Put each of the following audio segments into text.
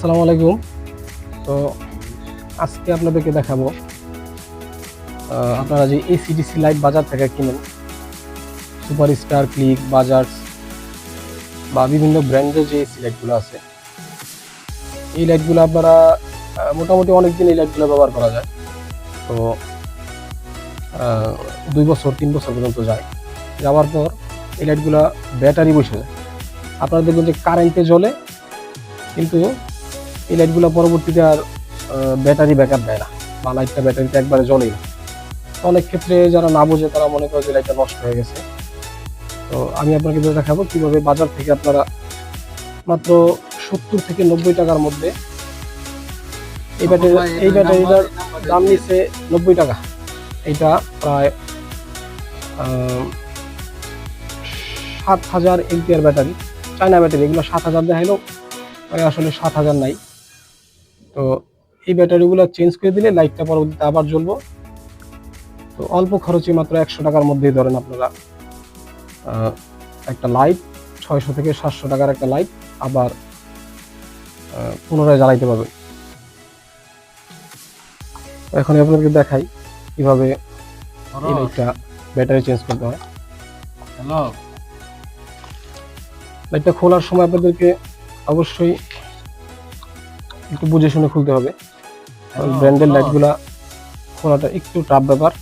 আসসালামু আলাইকুম। তো আজকে আপনাদেরকে দেখাবো আপনারা যে এসিডিসি লাইট বাজার থেকে কিনেন সুপার স্টার ক্লিক বাজাজ বা বিভিন্ন ব্র্যান্ডের যে এসি লাইটগুলো আছে। এই লাইটগুলো আপনারা মোটামুটি অনেক দিন এই লাইটগুলো ব্যবহার করা যায়। তো দুই বছর, তিন বছর পর্যন্ত যায়। যাওয়ার পর এই লাইটগুলো ব্যাটারি বসে যায়। আপনারা দেখবেন যে কারেন্টে জ্বলে, কিন্তু এই লাইটগুলো পরবর্তীতে আর ব্যাটারি ব্যাকআপ দেয় না। বা লাইটটা ব্যাটারিতে একবারে জ্বলেই না। অনেক ক্ষেত্রে যারা না বোঝে তারা মনে করে যে লাইটটা নষ্ট হয়ে গেছে। তো আমি আপনাকে যেটা দেখাবো কীভাবে বাজার থেকে আপনারা মাত্র সত্তর থেকে নব্বই টাকার মধ্যে এই ব্যাটারি এই ব্যাটারিটার দাম নিচ্ছে নব্বই টাকা। এটা প্রায় সাত হাজার এমপিআর ব্যাটারি চায়না ব্যাটারি এগুলো সাত হাজার দেখাইলেও আসলে সাত হাজার নাই। তো এই ব্যাটারিগুলো চেঞ্জ করে দিলে লাইটটা পরবর্তীতে আবার জ্বলবো। তো অল্প খরচে মাত্র একশো টাকার মধ্যেই ধরেন আপনারা একটা লাইট ছয়শো থেকে সাতশো টাকার একটা লাইট আবার পুনরায় জ্বালাইতে পারবেন। এখন আপনাদেরকে দেখাই কীভাবে এই লাইটটা ব্যাটারি চেঞ্জ করতে হয়। হ্যালো। লাইটটা খোলার সময় আপনাদেরকে অবশ্যই একটু বুঝে শুনে খুলতে হবে। কারণ ব্র্যান্ডের লাইটগুলা খোলাটা একটু টাফ ব্যাপার।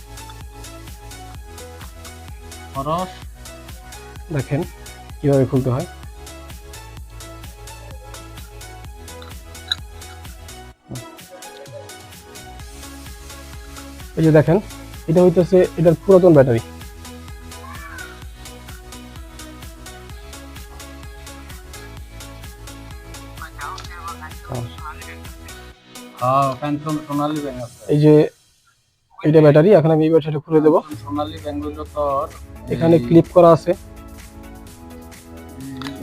দেখেন কীভাবে খুলতে হয়। এই যে দেখেন এটা হইতেছে এটার পুরাতন ব্যাটারি। এই যে এটা ব্যাটারি এখন আমি এই ব্যাটারিটা খুলে দেবো। এখানে ক্লিপ করা আছে।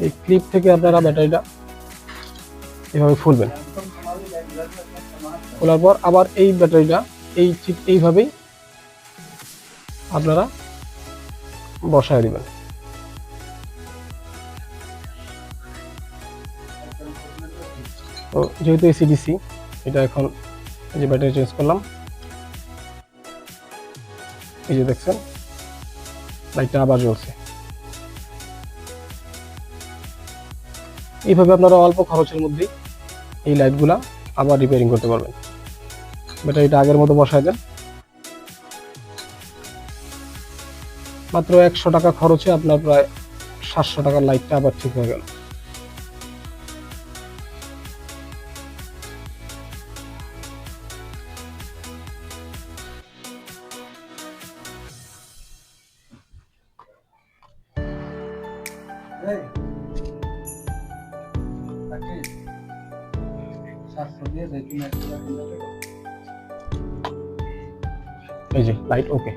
এই ক্লিপ থেকে আপনারা ব্যাটারিটা এভাবে খুলবেন। খোলার পর আবার এই ব্যাটারিটা এই ঠিক এইভাবেই আপনারা বসায় দিবেন। তো যেহেতু এসিডিসি এটা এখন এই যে ব্যাটারি চেঞ্জ করলাম। এই যে দেখছেন, লাইটটা আবার জ্বলছে। এইভাবে আপনারা অল্প খরচের মধ্যেই এই লাইটগুলা আবার রিপেয়ারিং করতে পারবেন। ব্যাটারিটা আগের মতো বসায় দেন। মাত্র একশো টাকা খরচে আপনার প্রায় সাতশো টাকার লাইটটা আবার ঠিক হয়ে গেল। এই। যে লাইট ওকে